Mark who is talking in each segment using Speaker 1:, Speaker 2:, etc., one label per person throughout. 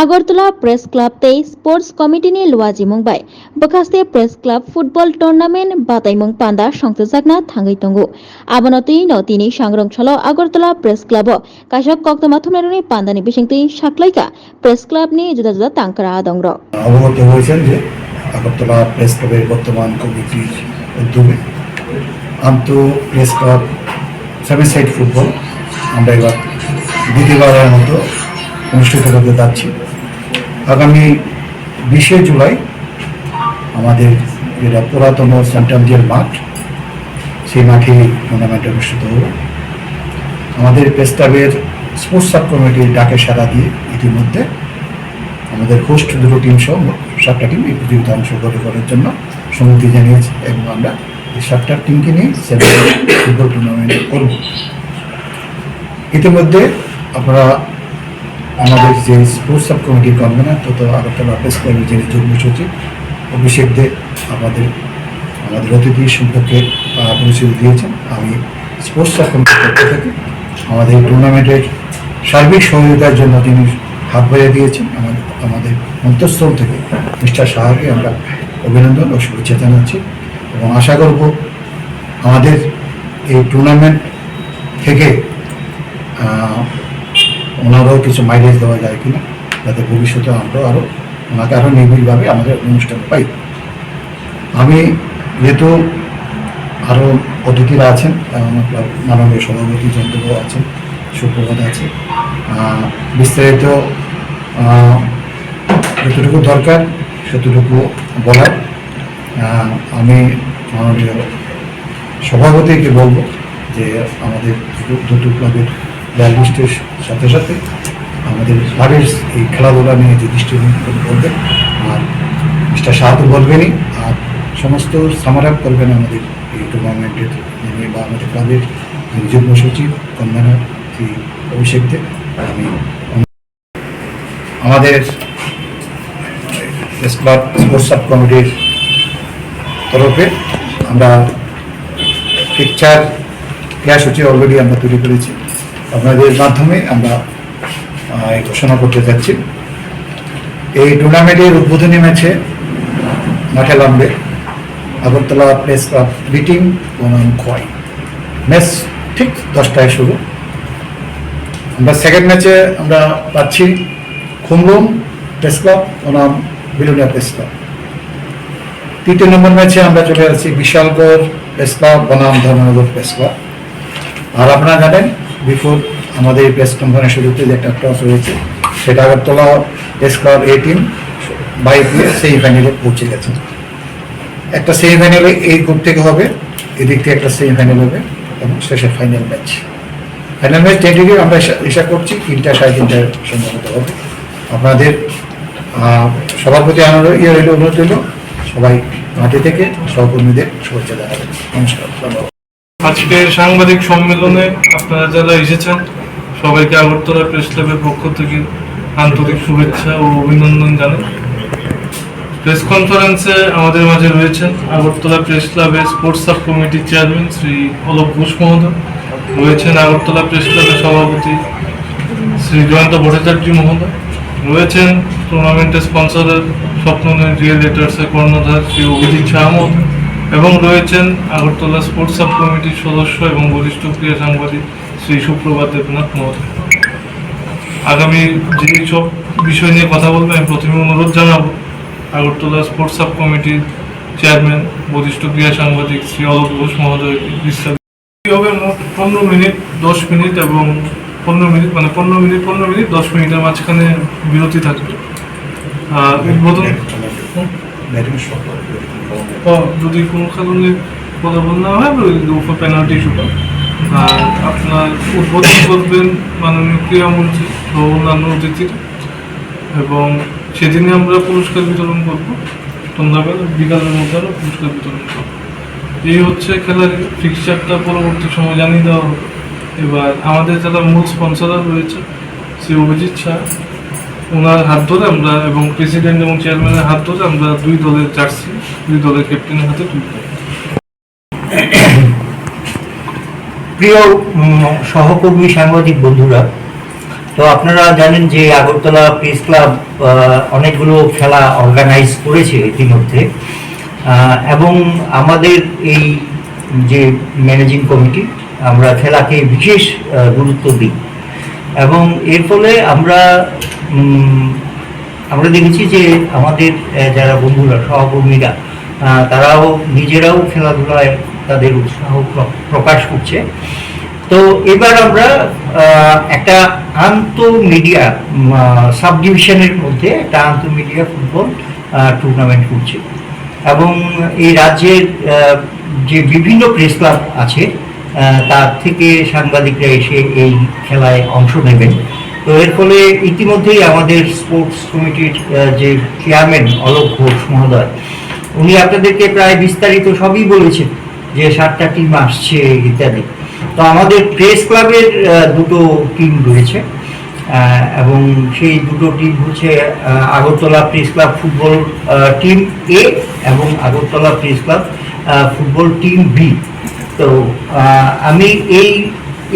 Speaker 1: Agartala Agartala press sports committee নিয়ে লোয়া લુવાજી મુંગબાઈ બખાસ્તે প্রেস ক্লাব ফুটবল টুর্নামেন্ট বাতাইমুং পান্দা সংতোষাকনা থাঙ্গাই তঙ্গু। আবনতি ন তিনি সাংরং ছল আগরতলা প্রেস ক্লাব। কাশক কক্ত মাথুমনেরনি পান্দানি বিশিং তুই সাকলাইকা প্রেস ক্লাব নি জুদা জুদা তাঙ্করা আদংর।
Speaker 2: অবগত হয়েছেন যে আগরতলা প্রেস ক্লাবের বর্তমান কমিটি উদ্যোগে আন্ত press club seven side football আমরা এবার দ্বিতীয়বারের মতো অনুষ্ঠিত করতে যাচ্ছি। আগামী বিশে জুলাই আমাদের যেটা পুরাতন সেন্ট্রাল জেল মাঠ, সেই মাঠে টুর্নামেন্ট অনুষ্ঠিত হবে আমাদের প্রেস ক্লাবের স্পোর্টস সাব কমিটির ডাকে সাড়া দিয়ে ইতিমধ্যে আমাদের হোস্ট দুটো টিম সহ সাতটা টিম এই প্রতিযোগিতা অংশগ্রহণ করার জন্য সম্মতি জানিয়েছে এবং আমরা এই সাতটা টিমকে নিয়ে সেভেন ফুটবল টুর্নামেন্ট করব। ইতিমধ্যে আপনারা আমাদের যে স্পোর্টস সাব কমিটির কনভেনার তথা আগরতলা প্রেস ক্লাবের যিনি যুগ্ম সচিব অভিষেক দে আমাদের আমাদের অতিথি সম্পর্কে আহ, পরিচয় দিয়েছেন। আমি স্পোর্টস সাব কমিটির পক্ষ থেকে আমাদের টুর্নামেন্টের সার্বিক সহযোগিতার জন্য তিনি হাত বাড়িয়ে দিয়েছেন। আমাদের আমাদের মন্ত্রস্থল থেকে মিস্টার সাহাকে আমরা অভিনন্দন ও শুভেচ্ছা জানাচ্ছি এবং আশা করব আমাদের এই টুর্নামেন্ট থেকে ওনারও কিছু মাইলেজ দেওয়া যায় কিনা, যাতে ভবিষ্যতে আমরা আরও ওনাকে আরও নিবিড়ভাবে আমাদের অনুষ্ঠান পাই। আমি যেহেতু আরও অতিথিরা আছেন মাননীয় সভাপতি জন্তব আছেন, সুপ্রভাত আছে। বিস্তারিত যতটুকু দরকার সেতটুকু বলার। আমি মাননীয় সভাপতিকে বলব যে আমাদের দুটো ক্লাবের লিস্টের সাথে সাথে আমাদের ক্লাবের এই খেলাধুলা নিয়ে যে দৃষ্টি করবেন আর মিস্টার শাহ তো বলবেনই, আর সমস্ত সামার আপ করবেন আমাদের এই টুর্নামেন্টের যিনি বা আমাদের ক্লাবের যুগ্ম সচিব কনভেনার শ্রী অভিষেক দেব আমি আমাদের ক্লাব, স্পোর্টস সাব কমিটির তরফে আমরা পিকচার ক্রিয়াসূচি অলরেডি আমরা তৈরি করেছি। আপনাদের মাধ্যমে আমরা ঘোষণা করতে যাচ্ছি। এই টুর্নামেন্টের উদ্বোধনী ম্যাচে মাঠে নামবে আগরতলা প্রেস ক্লাব বিটিং বনাম খোয়াই। ম্যাচ ঠিক দশটায় শুরু। আমরা সেকেন্ড ম্যাচে আমরা পাচ্ছি খুমলুম প্রেস ক্লাব বনাম বিলুনিয়া প্রেস ক্লাব। তৃতীয় নম্বর ম্যাচে আমরা চলে আসছি বিশালগড় প্রেস ক্লাব বনাম ধর্মনগর প্রেস ক্লাব। আর আপনারা জানেন বিফোর আমাদের প্রেস কনফারেন্স শুরুতে যে একটা টস হয়েছে, সেটা Agartala press club A team bye দিয়ে সেমিফাইনালে পৌঁছে গেছে। একটা সেমিফাইনালে এই গ্রুপ থেকে হবে, এদিক থেকে একটা সেমিফাইনাল হবে, এবং শেষে final match final match tentative আমরা হিসা- হিসাব করছি তিনটা সাড়ে তিনটার সম্ভবত হবে। আপনাদের সবার প্রতি আনন্দ ইয়ে রইল অনুরোধ রইল সবাই মাঠে থেকে সহকর্মীদের শুভেচ্ছা জানাবেন। নমস্কার, ধন্যবাদ।
Speaker 3: আজকে সাংবাদিক সম্মেলনে আপনারা যারা এসেছেন, সবাইকে আগরতলা প্রেস ক্লাবের পক্ষ থেকে আন্তরিক শুভেচ্ছা ও অভিনন্দন জানাই। প্রেস কনফারেন্সে আমাদের মাঝে রয়েছেন আগরতলা প্রেস ক্লাবের স্পোর্টস সাব কমিটির চেয়ারম্যান শ্রী অলোক ঘোষ মহোদয়, রয়েছেন আগরতলা প্রেস ক্লাবের সভাপতি শ্রী জয়ন্ত ভট্টাচার্য মহোদয়, রয়েছেন টুর্নামেন্টের স্পন্সরের স্বপ্নের রিয়েলেটার্সের কর্ণধার শ্রী অভিজিৎ শাহ মহোদয়। এবং রয়েছেন আগরতলা স্পোর্টস সাব কমিটির সদস্য এবং বরিষ্ঠ ক্রীড়া সাংবাদিক শ্রী সুপ্রভাত দেবনাথ মহোদয়। আগামী যে সব বিষয় নিয়ে কথা বলব, আমি প্রথমে অনুরোধ জানাব, আগরতলা স্পোর্টস সাব কমিটির চেয়ারম্যান, বরিষ্ঠ ক্রীড়া সাংবাদিক শ্রী অলোক ঘোষ বিস্তারিত কি হবে? মোট পনেরো মিনিট, দশ মিনিট এবং পনেরো মিনিট মানে পনেরো মিনিট পনেরো মিনিট, দশ মিনিটের মাঝখানে বিরতি থাকবে। উদ্বোধন
Speaker 2: শট
Speaker 3: ও, যদি কোনো কারণে ফলাফল না হয় উপর পেনাল্টি শুট আর আপনার উদ্বোধন করবেন মাননীয় ক্রীড়ামন্ত্রী ও অন্যান্য অতিথিরা। এবং সেদিনে আমরা পুরস্কার বিতরণ করব। সন্ধ্যাবেলা বিকালের মধ্যে আমরা পুরস্কার বিতরণ করব। এই হচ্ছে খেলার ফিক্সচারটা পরবর্তী সময় জানিয়ে দেওয়া হবে। এবার আমাদের যারা মূল স্পন্সররা রয়েছে শ্রী অভিজিৎ শাহ ওনার হাত ধরে আমরা এবং প্রেসিডেন্ট এবং চেয়ারম্যানের হাত ধরে আমরা দুই দলের জার্সি দুই দলের ক্যাপ্টেনের হাতে তুলে।
Speaker 4: প্রিয় সহকর্মী সাংবাদিক বন্ধুরা, তো আপনারা জানেন যে আগরতলা প্রেস ক্লাব অনেকগুলো খেলা অর্গানাইজ করেছে ইতিমধ্যে এবং আমাদের এই যে ম্যানেজিং কমিটি আমরা খেলাকে বিশেষ গুরুত্ব দিই এবং এর ফলে আমরা আমরা দেখেছি যে আমাদের যারা বন্ধুরা, সহকর্মীরা তারাও নিজেরাও খেলাধুলায় তাদের উৎসাহ প্র- প্রকাশ করছে। তো এবার আমরা একটা আন্ত মিডিয়া সাব ডিভিশনের মধ্যে একটা আন্ত মিডিয়া ফুটবল টুর্নামেন্ট করছি। এবং এই রাজ্যের যে বিভিন্ন প্রেস ক্লাব আছে তার থেকে সাংবাদিকরা এসে এই খেলায় অংশ নেবেন। তো এর ফলে ইতিমধ্যেই আমাদের স্পোর্টস কমিটির যে চেয়ারম্যান অলোক ঘোষ মহোদয়, উনি আপনাদেরকে প্রায় বিস্তারিত সবই বলেছেন যে সাতটা টিম আসছে ইত্যাদি। তো আমাদের প্রেস ক্লাবের দুটো টিম রয়েছে এবং সেই দুটো টিম হচ্ছে Agartala press club football team A এবং Agartala press club football team B তো আমি এই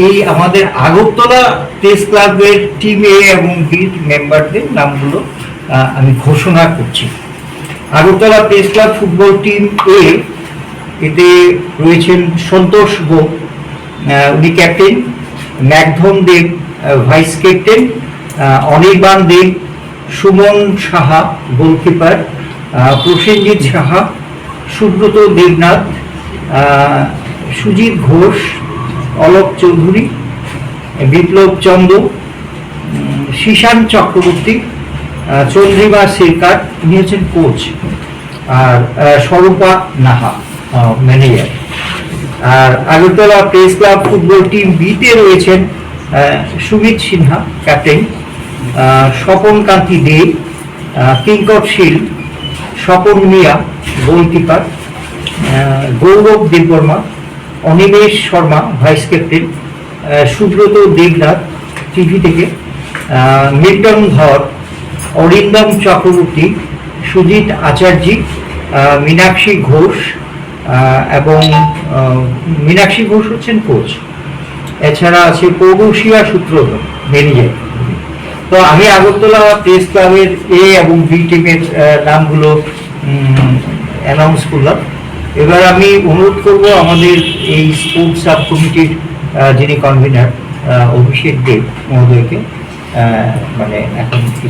Speaker 4: এই আমাদের আগরতলা প্রেস ক্লাবের টিম এ এবং বির মেম্বারদের নামগুলো আমি ঘোষণা করছি। Agartala press club football team A এতে রয়েছেন সন্তোষ গো উনি captain ম্যাকধন Deb vice captain Anirban Deb, Suman Saha goalkeeper Prasenjit Saha, Subrata Debnath Sujit Ghosh Alok Chowdhury Biplab Chandra উম, শিশান চক্রবর্তী চন্দ্রিমা সিরকার ইনি হচ্ছেন কোচ আর স্বরূপা নাহা ম্যানেজার আর Agartala press club football team বিতে রয়েছেন Sumit Sinha captain Swapan Kanti De Kinkar Sheel Swapan Mia goalkeeper Gaurav Debbarma Animesh Sharma vice captain Subrata Debnath TV থেকে Milton Dhar, Arindam Chakraborty, Sujit আচার্যি মীনাক্ষী ঘোষ এবং মীনাক্ষী ঘোষ হচ্ছেন coach এছাড়া আছে পৌরুষিয়া সূত্রধর, ম্যানেজার। তো আমি আগরতলা প্রেস ক্লাবের এ এবং বি টিমের নামগুলো অ্যানাউন্স করলাম। এবার আমি অনুরোধ করব আমাদের এই স্পোর্টস সাব কমিটির যিনি কনভিনার অভিষেক দেব মহোদয়কে মানে এখন কিছু